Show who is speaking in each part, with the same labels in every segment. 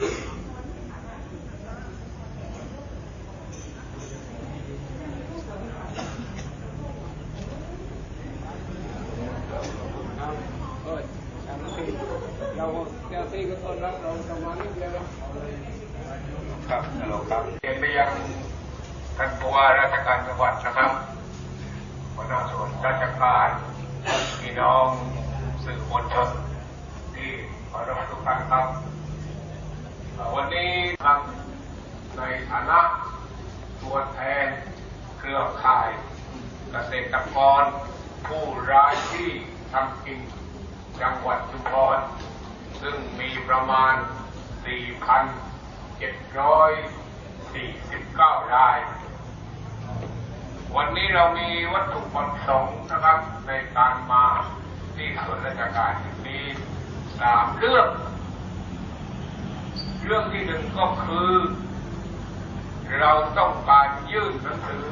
Speaker 1: ครับฮัลโหลครับเรียนไปยังท่านผู้ว่าราชการจังหวัดนะครับหัวหน้าส่วนราชการพี่น้องสื่อมวลชนที่ขอรับทุกท่านครับเอ่อวันนี้ทางในฐานะตัวแทนเครือข่ายเก ษตรผู้ร้ายที่ทำกินจังหวัดชุมพรซึ่งมีประมาณ 4,749 ราย วันนี้เรามีวัตถุประสงค์นะครับในการมาที่ส่วนราชการแห่งนี้สามเรื่อง เรื่องที่หนึ่งก็คือ เราต้องการยื่นหนังสือ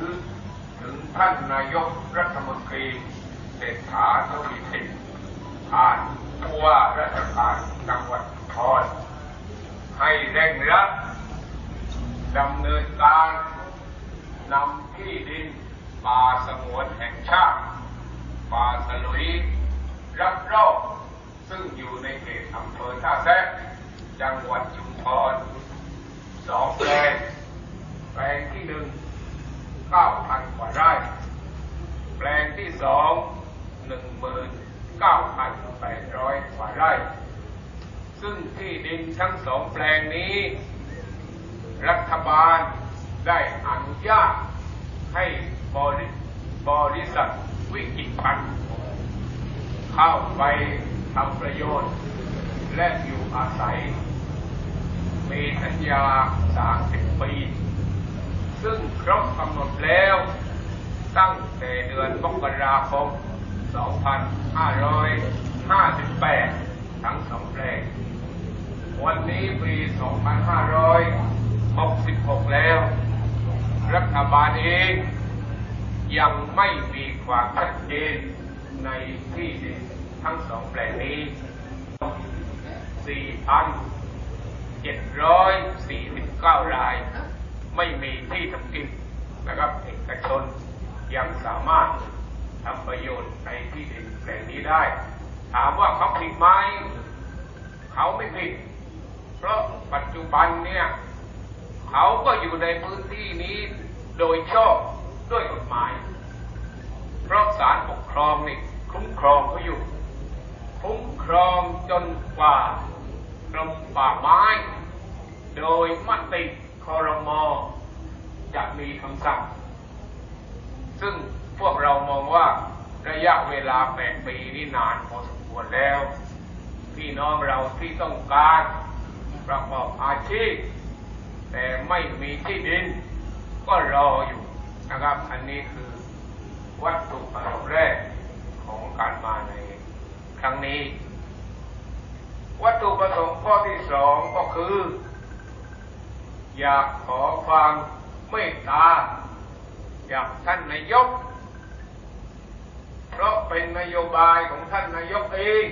Speaker 1: ถึงท่านนายกรัฐมนตรีเศรษฐาทวีสินผ่านผู้ว่าราชการจังหวัดพรให้เร่งรัดดำเนินการนำที่ดินป่าสงวนแห่งชาติป่าสลุยรับรอบซึ่งอยู่ในเขตอำเภอท่าแซะจังหวัดชุมพรสองแปลงแปลงที่หนึ่ง เก้าพันกว่าไร่ แปลงที่สองหนึ่งหมื่นเก้าพันแปดร้อยกว่าไร่ ซึ่งที่ดินทั้งสองแปลงนี้ รัฐบาลได้อนุญาตให้บริบริษัทวิกิตพันเข้าไปทำประโยชน์ และอยู่อาศัย มีสัญญา 30 ปี ซึ่งครบกำหนดแล้วตั้งแต่เดือนมกราคม 2558 ทั้งสองแปลง วันนี้ปี 2566 แล้ว รัฐบาลเองยังไม่มีความชัดเจนในที่ดินทั้งสองแปลงนี้ 4,749 ราย ไม่มีที่ทำกินนะครับเอกชนยังสามารถทำประโยชน์ในที่ดินแปลงนี้ได้ ถามว่าเขาผิดไหมเขาไม่ผิด เพราะปัจจุบันเนี่ยเขาก็อยู่ในพื้นที่นี้โดยชอบด้วยกฎหมาย เพราะศาลปกครองนี่คุ้มครองเขาอยู่ คุ้มครองจนกว่ากรมป่าไม้ โดยมติ คอรมอจะมีคำสั่ง ซึ่งพวกเรามองว่าระยะเวลา8ปีนี่นานพอสมควรแล้ว พี่น้องเราที่ต้องการประกอบอาชีพ แต่ไม่มีที่ดิน ก็รออยู่นะครับ อันนี้คือวัตถุประสงค์แรกของการมาในครั้งนี้ วัตถุประสงค์ข้อที่สองก็คือ อยากขอความเมตตาจากท่านนายก เพราะเป็นนโยบายของท่านนายกเอง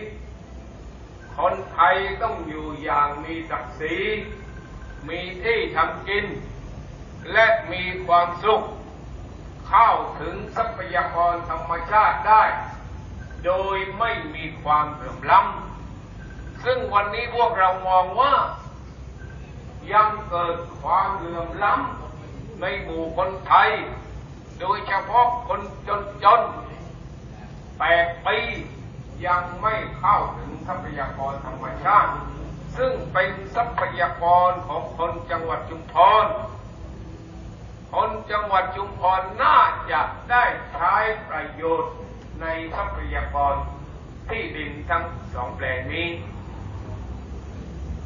Speaker 1: คนไทยต้องอยู่อย่างมีศักดิ์ศรี มีที่ทำกิน และมีความสุข เข้าถึงทรัพยากรธรรมชาติได้ โดยไม่มีความเหลื่อมล้ำซึ่งวันนี้พวกเรามองว่า ยังเกิดความเหลื่อมล้ำในหมู่คนไทย โดยเฉพาะคนจนจนๆแปดปียังไม่เข้าถึงทรัพยากรธรรมชาติ ซึ่งเป็นทรัพยากรของคนจังหวัดชุมพรคนจังหวัดชุมพรน่าจะได้ใช้ประโยชน์ในทรัพยากรที่ดินทั้งสองแปลงนี้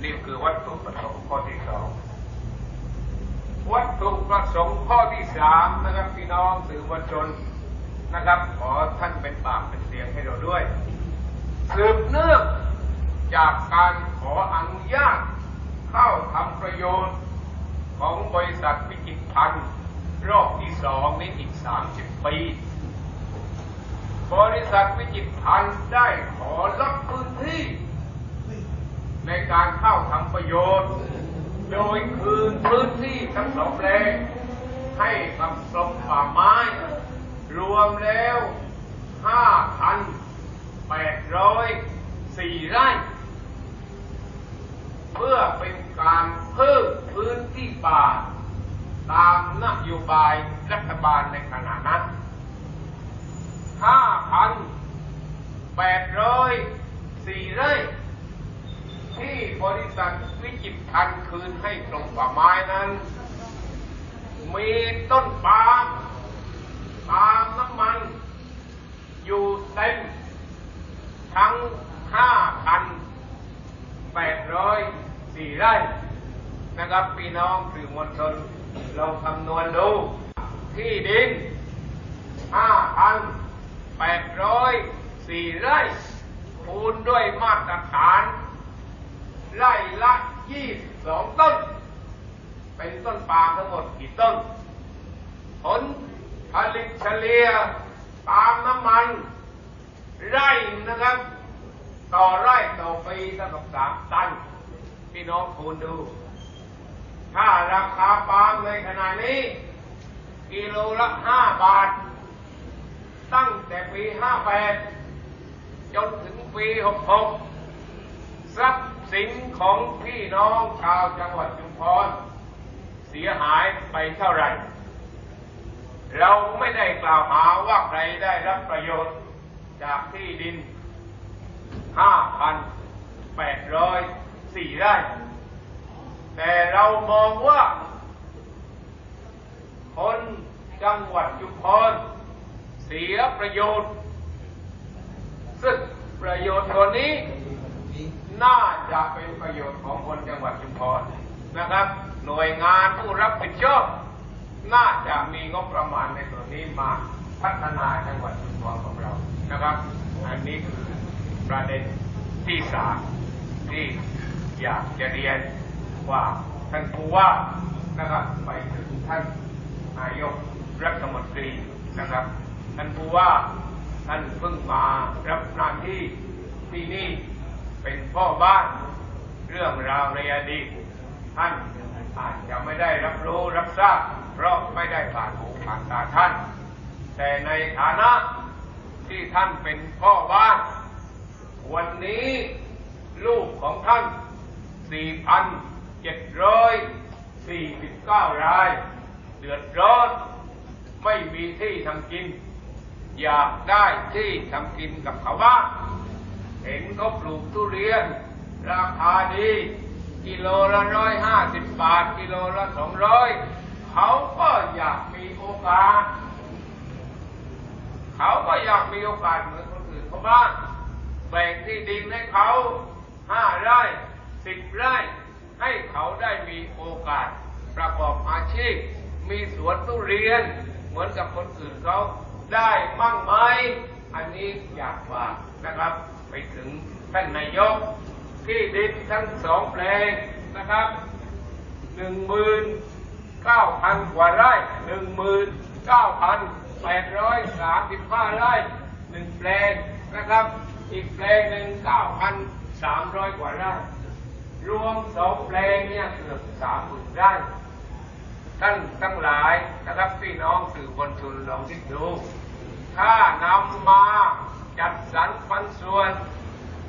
Speaker 1: นี่คือวัตถุประสงค์ข้อที่สองวัตถุประสงค์ข้อที่สามนะครับพี่น้องสื่อมวลชนนะครับ ขอท่านเป็นปากเป็นเสียงให้เราด้วย สืบเนื่องจากการขออนุญาตเข้าทำประโยชน์ของบริษัทวิจิตพันธ์รอบที่สองนี้อีก 30 ปี บริษัทวิจิตพันธ์ได้ขอรับพื้นที่ ในการเข้าทำประโยชน์ โดยคืนพื้นที่ทั้งสองแปลงให้กับกรมป่าไม้ รวมแล้ว5,804ไร่ เพื่อเป็นการเพิ่มพื้นที่ป่า ตามนโยบายรัฐบาลในขณะนั้น 5,804 ไร่ ที่บริษัทวิจิตรพันธ์คืน ให้กรมป่าไม้นั้น มีต้นปาล์มปาล์มน้ำมัน อยู่เต็ม ทั้ง5,804ไร่นะครับพี่น้องสื่อมวลชนลองคำนวณดู ที่ดิน5,804ไร่คูณด้วยมาตรฐาน ไร่ละ22ต้น เป็นต้นปาล์มทั้งหมดกี่ต้น ผลผลิตเฉลี่ยปาล์มน้ำมัน ไร่นะครับ ต่อไร่ต่อปีเท่ากับสามตัน พี่น้องคูณดู ถ้าราคาปาล์มในขณะนี้ กิโลละห้าบาท ตั้งแต่ปีห้าแปดจนถึงปีหกหกทรัพย์สินของพี่น้องชาวจังหวัดชุมพร เสียหายไปเท่าไหร่ เราไม่ได้กล่าวหาว่าใครได้รับประโยชน์จากที่ดิน 5,804 ไร่ แต่เรามองว่า คนจังหวัดชุมพรเสียประโยชน์ ซึ่งประโยชน์ตัวนี้ น่าจะเป็นประโยชน์ของคนจังหวัดชุมพรนะครับ หน่วยงานผู้รับผิดชอบน่าจะมีงบประมาณในส่วนนี้มาพัฒนาจังหวัดชุมพรของเรานะครับ อันนี้คือประเด็นที่สามที่อยากจะเรียนว่าท่านผู้ว่านะครับไปถึงท่านนายกรัฐมนตรีนะครับท่านผู้ว่าท่านเพิ่งมารับหน้าที่ที่นี่เป็นพ่อบ้านเรื่องราวในอดีตท่าน อาจจะไม่ได้รับรู้รับทราบเพราะไม่ได้ผ่านหูผ่านตาท่าน แต่ในฐานะที่ท่านเป็นพ่อบ้าน วันนี้ลูกของท่าน 4,749 ราย เดือดร้อนไม่มีที่ทำกิน อยากได้ที่ทำกินกับเขาบ้างเห็นเขาปลูกทุเรียน ราคาดี กิโลละร้อยห้าสิบบาท กิโลละสองร้อยเขาก็อยากมีโอกาส เขาก็อยากมีโอกาสเหมือนคนอื่นเขาบ้างแบ่งที่ดินให้เขาห้าไร่สิบไร่ ให้เขาได้มีโอกาส ประกอบอาชีพ มีสวนทุเรียนเหมือนกับคนอื่นเขาได้มั่งไหมอันนี้อยากฝากนะครับ ไปถึงท่านนายก ที่ดินทั้งสองแปลงนะครับหนึ่งหมื่นเก้าพันกว่าไร่หนึ่งหมื่นเก้าพันแปดร้อยสามสิบห้าไร่หนึ่งแปลงนะครับ อีกแปลงหนึ่งเก้าพันสามร้อยกว่าไร่รวมสองแปลงเนี่ยเกือบสามหมื่นไร่ท่านทั้งหลายนะครับพี่น้องสื่อมวลชนลองคิดดู ถ้านำมาจัดสรรปันส่วน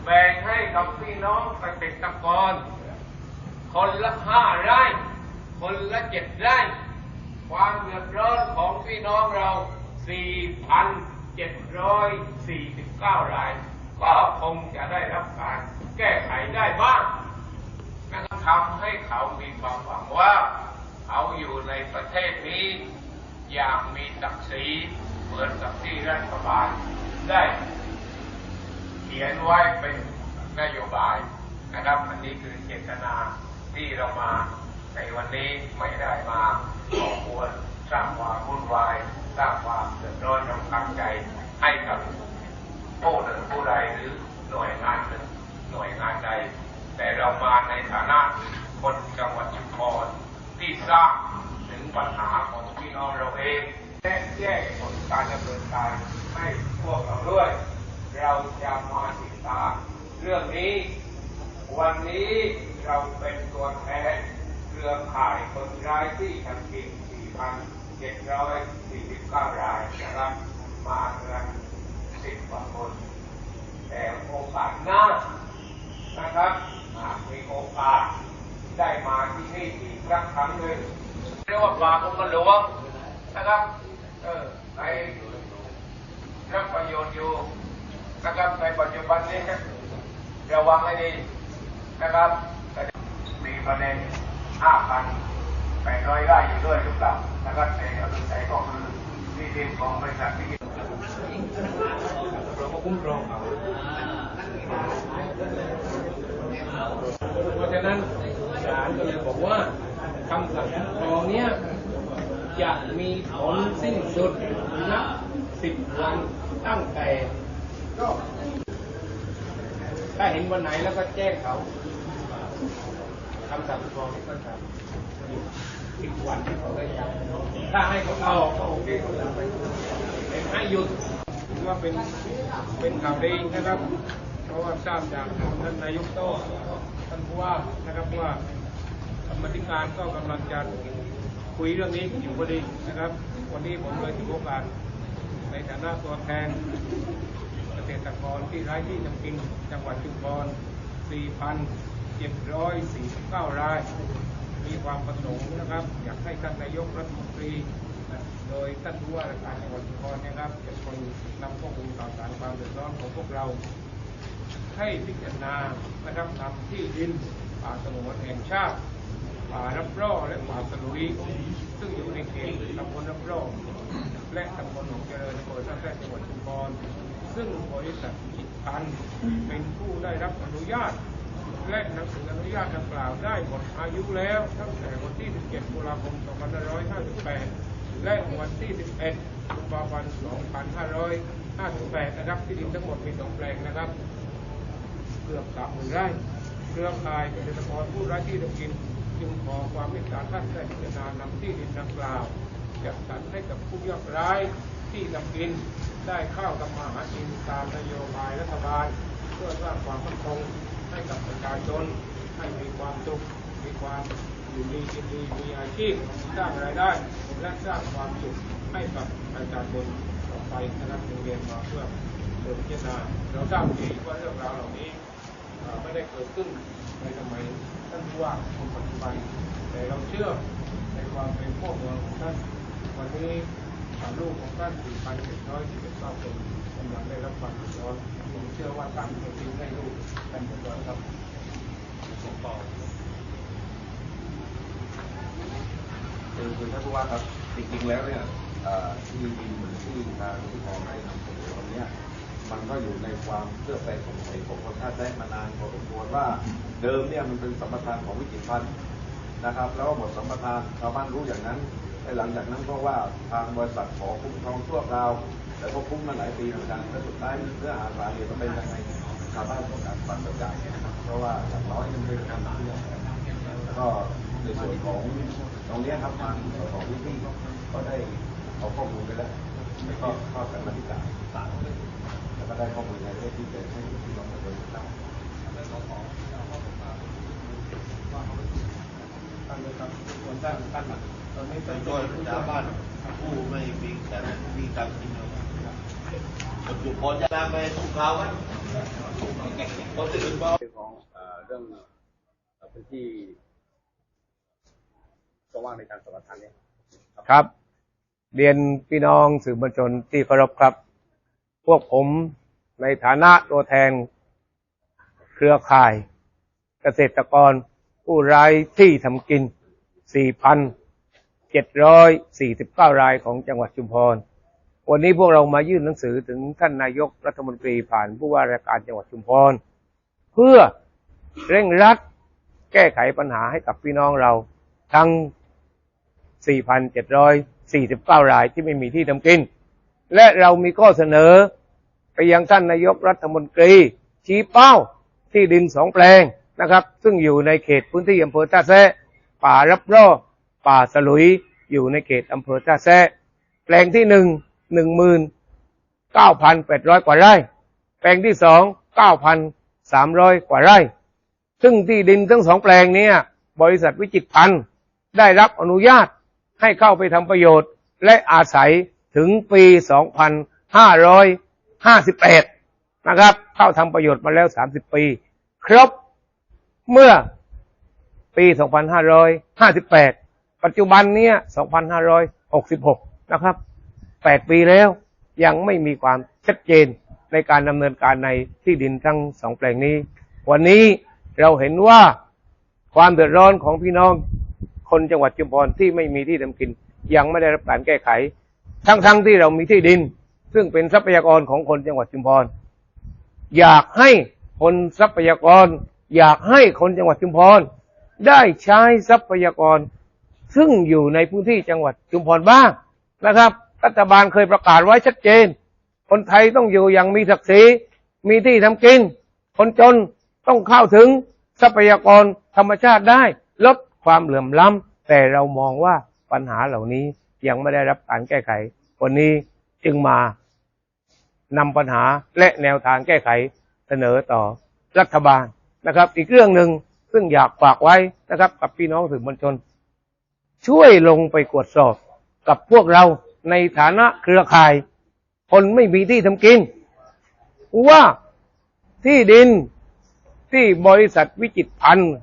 Speaker 1: แบ่งให้กับพี่น้องเกษตรกร คนละห้าไร่ คนละเจ็ดไร่ ความเดือดร้อนของพี่น้องเรา 4,749 ราย ก็คงจะได้รับการแก้ไขได้บ้างนะครับทำให้เขามีความหวังว่า เขาอยู่ในประเทศนี้ อย่างมีศักดิ์ศรีเหมือนกับที่รัฐบาลได้ เขียนไว้เป็นนโยบายนะครับอันนี้คือเจตนาที่เรามาในวันนี้ไม่ได้มาก่อกวนสร้างความวุ่นวายสร้างความเดือดร้อนรำคาญใจให้กับผู้หนึ่งผู้ใดหรือหน่วยงานหนึ่งหน่วยงานใด แต่เรามาในฐานะคนจังหวัดชุมพรที่ทราบถึงปัญหาของพี่น้องเราเองและแจ้งผลการดำเนินการให้พวกเราด้วย เราจะมาติดตามเรื่องนี้ วันนี้เราเป็นตัวแทนห
Speaker 2: รือข่ายคนร้ายที่ทำกิน4,749 รายนะครับมาเงิน10กว่าคน แต่โอกาสหน้านะครับหากมีโอกาสได้มาที่นี่อีกสักครั้งหนึ่งเรียกว่าปลาองค์หลวงนะครับ เออในรับประโยชน์อยู่ นะครับในปัจจุบันนี้ระวังให้ดีนะครับมีประเด็น5,800ไร่อยู่ด้วยหรือเปล่านะครับแต่เอาใจก็คือที่ดินของบริษัทที่
Speaker 1: เราก็คุ้มครองเขาเพราะฉะนั้นศาลก็เลยบอกว่าคำสั่งคุ้มครองเนี้ยจะมีผลสิ้นสุดนับสิบวันตั้งแต่ ก็ถ้าเห็นวันไหนแล้วก็แจ้งเขาคำสั่งคุ้มครองก็จะอยู่สิบวันที่เขาได้ทำถ้าให้เขาเอาก็โอเคเขาทำไปเป็นให้หยุดถือว่าเป็นเป็นข่าวดีนะครับ เพราะว่าทราบจากท่านนายกโต้ท่านผู้ว่านะครับว่ากรรมธิการก็กำลังจะคุยเรื่องนี้อยู่พอดีนะครับ วันนี้ผมเลยถือโอกาสในฐานะตัวแทน ษตรกรที่ไร้ที่ทำกินจังหวัดชุมพร 4,749 ราย มีความประสงค์นะครับ อยากให้ท่านนายกรัฐมนตรี โดยท่านผู้ว่าราชการจังหวัดชุมพรนะครับเป็นคนนำข้อมูลข่าวสารความเดือดร้อนของพวกเรา ให้พิจารณานะครับนำที่ดินป่าสงวนแห่งชาติป่ารับร่อและป่าสลุยซึ่งอยู่ในเขตตำบลรับร่อและตำบลหนองเจริญอำเภอท่าแท้จังหวัดชุมพร ซึ่งบริษัทจิตพันเป็นผู้ได้รับอนุญาต และหนังสืออนุญาตดังกล่าวได้หมดอายุแล้วตั้งแต่วันที่ 17ตุลาคม 2558 และวันที่ 11กุมภาพันธ์ 2558 นะครับที่ดินทั้งหมดมีสองแปลงนะครับ เกือบสามหมื่นไร่เครือข่ายเกษตรกรผู้ไร้ที่ทำกินจึงขอความเมตตาท่านได้พิจารณานำที่ดินดังกล่าวจัดสรรให้กับผู้ยากไร้ ที่ทำกินได้เข้าวทำมาหากินตามนโยบายรัฐบาล เพื่อสร้างความมั่นคงให้กับประชาชนให้มีความสุขมีความอยู่ดีกินดีมีอาชีพสร้างรายได้และสร้างความสุขให้กับประชาชนต่อไปนะครับจึงเรียนมาเพื่อเปิดพิจารณาเราทราบดีว่าเรื่องราวเหล่านี้ไม่ได้เกิดขึ้นในสมัยท่านผู้ว่าคนปัจจุบันแต่เราเชื่อในความเป็นพ่อเมืองของท่านวันนี้ ลูกของท่าน4,749คนกำลังได้รับความเดือดร้อนผมเชื่อว่าท่านจะทิ้งให้ลูกท่านเดือดร้อนครับผมต่อ
Speaker 3: คือคือท่านผู้ว่าครับจริงๆแล้วเนี่ยเอ่อที่ดินที่ทางที่ของได้นำเสนอวันนี้มันก็อยู่ในความเคลือบแคลงสงสัยของคนท่าแท้มานานพอสมควรว่าเดิมเนี่ยมันเป็นสัมปทานของวิจิตรพันธ์นะครับ แล้วก็หมดสัมปทานชาวบ้านรู้อย่างนั้น หลังจากนั้นก็ว่าทางบริษัทขอคุ้มครองชั่วคราวแต่ก็คุ้มมาหลายปีเหมือนกันและสุดท้ายเนื้อหาสาเหตุมันเป็นยังไงชาวบ้านต้องการฟังกระจ่างนะครับเพราะว่าอย่างน้อยมันเป็นการเชื่อแล้วก็ในส่วนของตรงนี้ครับทางของพี่พี่ก็ได้เอาข้อมูลไปแล้วแล้วก็เข้ากันมาที่การศาลแล้วก็ได้ข้อมูลในเรื่องที่จะให้พี่น้องประชาชนทราบ
Speaker 1: ท่านเลยครับคนสร้างท่านหลักตอนนี้
Speaker 4: เป็
Speaker 1: เป็นน
Speaker 4: โดยชาวบ้านผู้ไม่มีแต่มีการกินเอาปัจจุบันจะนำไปทุกเขาวันคนอื่นบอก
Speaker 3: เรื่องของเรื่องพื้นที่ช่องว่างในการสมรทานเนี่ย
Speaker 1: ครับ เรียนพี่น้องสื่อมวลชนที่เคารพครับ พวกผมในฐานะตัวแทน เครือข่าย เกษตรกรผู้ไร้ที่ทำกิน 749 รายของจังหวัดชุมพร วันนี้พวกเรามายื่นหนังสือถึงท่านนายกรัฐมนตรีผ่านผู้ว่าราชการจังหวัดชุมพร เพื่อเร่งรัดแก้ไขปัญหาให้กับพี่น้องเราทั้ง 4,749 รายที่ไม่มีที่ทำกิน และเรามีข้อเสนอไปยังท่านนายกรัฐมนตรี ชี้เป้าที่ดินสองแปลงนะครับ ซึ่งอยู่ในเขตพื้นที่อำเภอท่าแซะป่ารับร่อ ป่าสลุยอยู่ในเขตอำเภอท่าแซะแปลงที่หนึ่งหนึ่งหมื่นเก้าพันแปดร้อยกว่าไร่ แปลงที่สองเก้าพันสามร้อยกว่าไร่ ซึ่งที่ดินทั้งสองแปลงนี้บริษัทวิจิตรพันธ์ได้รับอนุญาตให้เข้าไปทำประโยชน์ และอาศัยถึงปี 2558 นะครับ เข้าทำประโยชน์มาแล้ว 30 ปี ครบเมื่อปี 2558 ปัจจุบันเนี้ย2566 นะครับ 8 ปีแล้วยังไม่มีความชัดเจนในการดำเนินการในที่ดินทั้งสองแปลงนี้ วันนี้เราเห็นว่าความเดือดร้อนของพี่น้องคนจังหวัดชุมพรที่ไม่มีที่ทำกิน ยังไม่ได้รับการแก้ไข ทั้งๆที่เรามีที่ดิน ซึ่งเป็นทรัพยากรของคนจังหวัดชุมพร อยากให้คนทรัพยากร อยากให้คนจังหวัดชุมพร ได้ใช้ทรัพยากร ซึ่งอยู่ในพื้นที่จังหวัดชุมพรบ้างนะครับ รัฐบาลเคยประกาศไว้ชัดเจน คนไทยต้องอยู่อย่างมีศักดิ์ศรีมีที่ทำกิน คนจนต้องเข้าถึงทรัพยากรธรรมชาติได้ ลดความเหลื่อมล้ำแต่เรามองว่าปัญหาเหล่านี้ยังไม่ได้รับการแก้ไข วันนี้จึงมานำปัญหาและแนวทางแก้ไขเสนอต่อรัฐบาลนะครับ อีกเรื่องหนึ่งซึ่งอยากฝากไว้นะครับ กับพี่น้องสื่อมวลชน ช่วยลงไปตรวจสอบกับพวกเราในฐานะเครือข่าย คนไม่มีที่ทำกิน ว่าที่ดินที่บริษัทวิจิตรพันธ์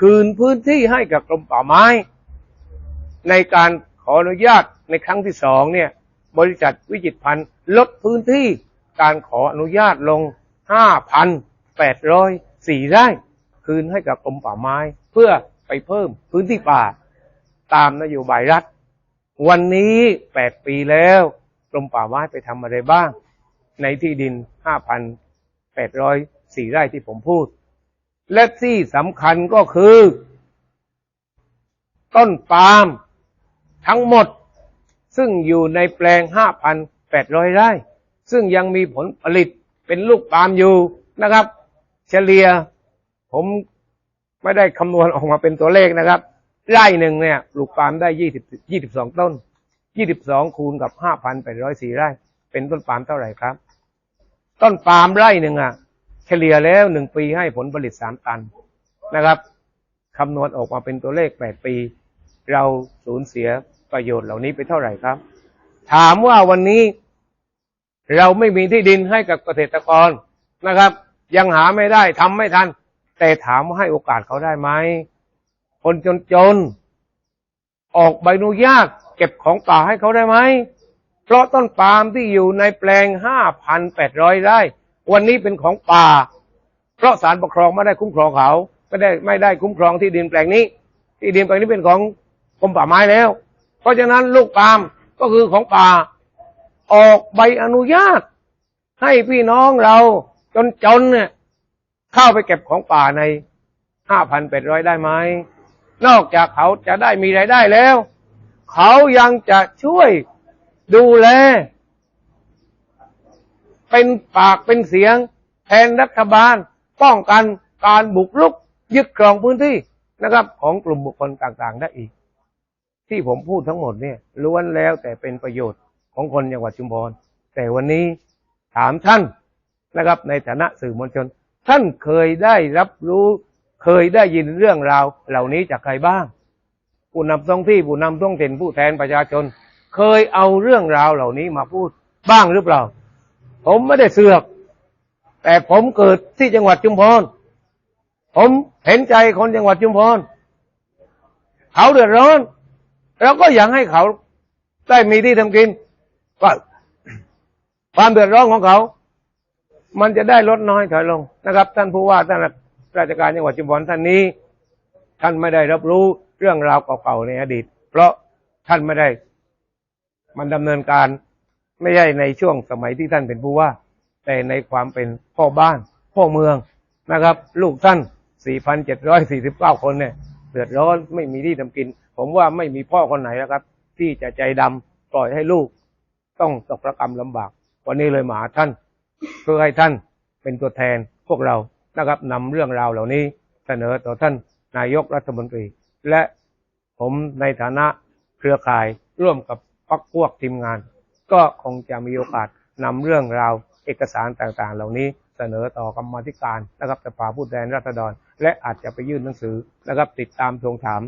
Speaker 1: คืนพื้นที่ให้กับกรมป่าไม้ ในการขออนุญาตในครั้งที่สองเนี่ย บริษัทวิจิตรพันธ์ลดพื้นที่การขออนุญาตลง 5,804ไร่คืนให้กับกรมป่าไม้ เพื่อไปเพิ่มพื้นที่ป่า ตามนโยบายรัฐ วันนี้8ปีแล้วกรมป่าไม้ไปทำอะไรบ้าง ในที่ดิน5,804ไร่ที่ผมพูด และที่สำคัญก็คือ ต้นปาล์มทั้งหมด ซึ่งอยู่ในแปลง5,800ไร่ ซึ่งยังมีผลผลิตเป็นลูกปาล์มอยู่นะครับ เฉลี่ยผมไม่ได้คำนวณออกมาเป็นตัวเลขนะครับ ไร่หนึ่งเนี่ยปลูกปาล์มได้20 22ต้น22คูณกับ5,804ไร่ เป็นต้นปาล์มเท่าไหร่ครับ ต้นปาล์มไร่หนึ่งอะ เฉลี่ยแล้วหนึ่งปีให้ผลผลิต3ตันนะครับคำนวณออกมาเป็นตัวเลข8ปี เราสูญเสียประโยชน์เหล่านี้ไปเท่าไหร่ครับ ถามว่าวันนี้ เราไม่มีที่ดินให้กับเกษตรกรนะครับ ยังหาไม่ได้ทำไม่ทัน แต่ถามว่าให้โอกาสเขาได้ไหม คนจนๆออกใบอนุญาตเก็บของป่าให้เขาได้ไหม เพราะต้นปาล์มที่อยู่ในแปลง5,800ไร่ วันนี้เป็นของป่า เพราะศาลปกครองไม่ได้คุ้มครองเขา ไม่ได้ไม่ได้คุ้มครองที่ดินแปลงนี้ ที่ดินแปลงนี้เป็นของกรมป่าไม้แล้ว เพราะฉะนั้นลูกปาล์มก็คือของป่า ออกใบอนุญาต ให้พี่น้องเราจนๆเนี่ยเข้าไปเก็บของป่าใน5,800ได้ไหม นอกจากเขาจะได้มีรายได้แล้ว เขายังจะช่วยดูแล เป็นปากเป็นเสียง แทนรัฐบาล ป้องกันการบุกรุกยึดครองพื้นที่นะครับ ของกลุ่มบุคคลต่างๆ ได้อีก ที่ผมพูดทั้งหมดเนี่ยล้วนแล้วแต่เป็นประโยชน์ของคนจังหวัดชุมพร แต่วันนี้ถามท่านนะครับ ในฐานะสื่อมวลชน ท่านเคยได้รับรู้ เคยได้ยินเรื่องราวเหล่านี้จากใครบ้าง ผู้นำท้องที่ผู้นำท้องถิ่นผู้แทนประชาชน เคยเอาเรื่องราวเหล่านี้มาพูดบ้างหรือเปล่า ผมไม่ได้เสือก แต่ผมเกิดที่จังหวัดชุมพร ผมเห็นใจคนจังหวัดชุมพร เขาเดือดร้อน เราก็อยากให้เขาได้มีที่ทำกินก็ความเดือดร้อนของเขา มันจะได้ลดน้อยถอยลงนะครับ ท่านผู้ว่าท่าน ราชการจังหวัดชุมพรท่านนี้ ท่านไม่ได้รับรู้เรื่องราวเก่าๆในอดีต เพราะท่านไม่ได้ มันดำเนินการไม่ใช่ในช่วงสมัยที่ท่านเป็นผู้ว่า แต่ในความเป็นพ่อบ้าน พ่อเมืองนะครับ ลูกท่าน 4,749 คนเนี่ยเดือดร้อนไม่มีที่ทำกิน ผมว่าไม่มีพ่อคนไหนนะครับ ที่จะใจดำปล่อยให้ลูก ต้องตกระกรรมลำบาก วันนี้เลยมาหาท่านเพื่อให้ท่านเป็นตัวแทนพวกเรา นะครับนำเรื่องราวเหล่านี้เสนอต่อท่านนายกรัฐมนตรี และผมในฐานะเครือข่ายร่วมกับพักพวกทีมงาน ก็คงจะมีโอกาสนำเรื่องราวเอกสารต่างๆ เหล่านี้เสนอต่อกรรมธิการนะครับสภาผู้แทนราษฎร และอาจจะไปยื่นหนังสือนะครับติดตามทวงถาม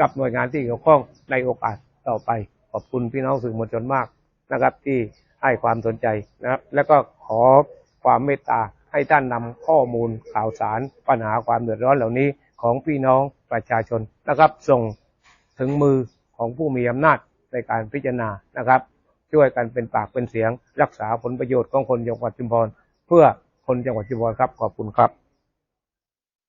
Speaker 1: กับหน่วยงานที่เกี่ยวข้องในโอกาสต่อไป ขอบคุณพี่น้องสื่อมวลชนมากนะครับ ที่ให้ความสนใจนะครับ แล้วก็ขอความเมตตา ให้ท่านนำข้อมูลข่าวสารปัญหาความเดือดร้อนเหล่านี้ของพี่น้องประชาชนนะครับ ส่งถึงมือของผู้มีอำนาจในการพิจารณานะครับ ช่วยกันเป็นปากเป็นเสียง รักษาผลประโยชน์ของคนจังหวัดชุมพรเพื่อคนจังหวัดชุมพรครับขอบคุณครับ